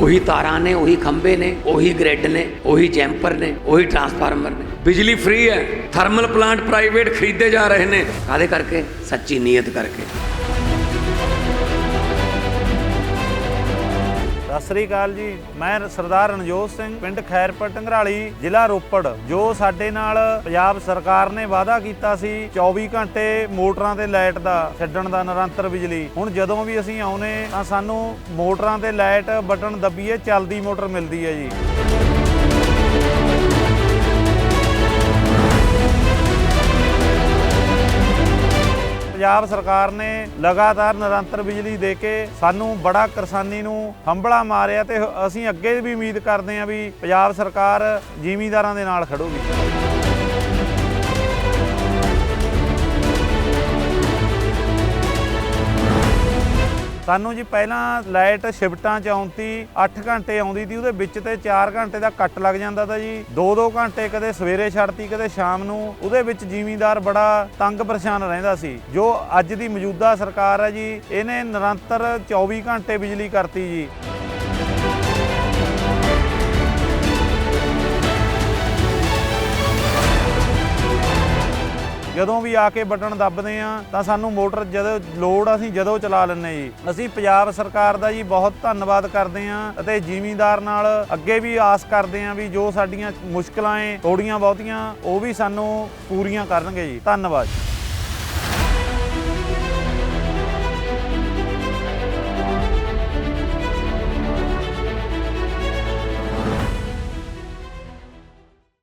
ਉਹੀ ਤਾਰਾਂ ਨੇ, ਉਹੀ ਖੰਭੇ ਨੇ, ਉਹੀ ਗ੍ਰਿਡ ਨੇ, ਉਹੀ ਜੈਂਪਰ ਨੇ, ਉਹੀ ਟਰਾਂਸਫਾਰਮਰ ਨੇ। ਬਿਜਲੀ ਫ੍ਰੀ ਹੈ ਥਰਮਲ ਪਲਾਂਟ ਪ੍ਰਾਈਵੇਟ ਖਰੀਦੇ ਜਾ ਰਹੇ ਨੇ। ਕਾਦੇ ਕਰਕੇ? ਸੱਚੀ ਨੀਅਤ ਕਰਕੇ। ਸਤਿ ਸ੍ਰੀ ਅਕਾਲ ਜੀ। ਮੈਂ ਸਰਦਾਰ ਰਣਜੋਤ ਸਿੰਘ, ਪਿੰਡ ਖੈਰਪੁਰ ਟੰਗਰਾਲੀ ਜ਼ਿਲ੍ਹਾ ਰੋਪੜ, ਜੋ ਸਾਡੇ ਨਾਲ ਪੰਜਾਬ ਸਰਕਾਰ ਨੇ ਵਾਅਦਾ ਕੀਤਾ ਸੀ 24 ਘੰਟੇ ਮੋਟਰਾਂ ਤੇ ਲਾਈਟ ਦਾ, ਛੱਡਣ ਦਾ ਨਿਰੰਤਰ ਬਿਜਲੀ। ਹੁਣ ਜਦੋਂ ਵੀ ਅਸੀਂ ਆਉਨੇ ਤਾਂ ਸਾਨੂੰ ਮੋਟਰਾਂ ਤੇ ਲਾਈਟ ਬਟਨ ਦੱਬੀਏ, ਚੱਲਦੀ ਮੋਟਰ ਮਿਲਦੀ ਹੈ ਜੀ। ਪੰਜਾਬ ਸਰਕਾਰ ਨੇ ਲਗਾਤਾਰ ਨਿਰੰਤਰ ਬਿਜਲੀ ਦੇ ਕੇ ਸਾਨੂੰ ਬੜਾ ਕਿਸਾਨੀ ਨੂੰ ਹੰਬਲਾ ਮਾਰਿਆ ਤੇ ਅਸੀਂ ਅੱਗੇ ਵੀ ਉਮੀਦ ਕਰਦੇ ਹਾਂ ਵੀ ਪੰਜਾਬ ਸਰਕਾਰ ਜ਼ਿਮੀਂਦਾਰਾਂ ਦੇ ਨਾਲ ਖੜੂਗੀ। ਸਾਨੂੰ ਜੀ ਪਹਿਲਾਂ ਲਾਈਟ ਸ਼ਿਫਟਾਂ ਚ ਆਉਂਦੀ 8 ਘੰਟੇ ਆਉਂਦੀ ਸੀ, ਉਹਦੇ ਵਿੱਚ ਤੇ 4 ਘੰਟੇ ਦਾ ਕੱਟ ਲੱਗ ਜਾਂਦਾ ਤਾ ਜੀ। 2-2 ਘੰਟੇ ਕਦੇ ਸਵੇਰੇ ਛੱਡਤੀ, ਕਦੇ ਸ਼ਾਮ ਨੂੰ। ਉਹਦੇ ਵਿੱਚ ਜ਼ਿਮੀਂਦਾਰ ਬੜਾ ਤੰਗ ਪਰੇਸ਼ਾਨ ਰਹਿੰਦਾ ਸੀ। ਜੋ ਅੱਜ ਦੀ ਮੌਜੂਦਾ ਸਰਕਾਰ ਹੈ ਜੀ, ਇਹਨੇ ਨਿਰੰਤਰ 24 ਘੰਟੇ ਬਿਜਲੀ ਕਰਤੀ ਜੀ। ਜਦੋਂ ਵੀ ਆ ਕੇ ਬਟਨ ਦੱਬਦੇ ਆ ਤਾਂ ਸਾਨੂੰ ਮੋਟਰ ਜਦੋਂ ਲੋਡ ਅਸੀਂ ਜਦੋਂ ਚਲਾ ਲੈਂਦੇ ਜੀ। ਅਸੀਂ ਪੰਜਾਬ ਸਰਕਾਰ ਦਾ ਜੀ ਬਹੁਤ ਧੰਨਵਾਦ ਕਰਦੇ ਆ ਅਤੇ ਜ਼ਿਮੀਂਦਾਰ ਨਾਲ ਅੱਗੇ ਵੀ ਆਸ ਕਰਦੇ ਆ ਵੀ ਜੋ ਸਾਡੀਆਂ ਮੁਸ਼ਕਲਾਂ ਏ ਥੋੜੀਆਂ ਬਹੁਤੀਆਂ, ਉਹ ਵੀ ਸਾਨੂੰ ਪੂਰੀਆਂ ਕਰਨਗੇ ਜੀ। ਧੰਨਵਾਦ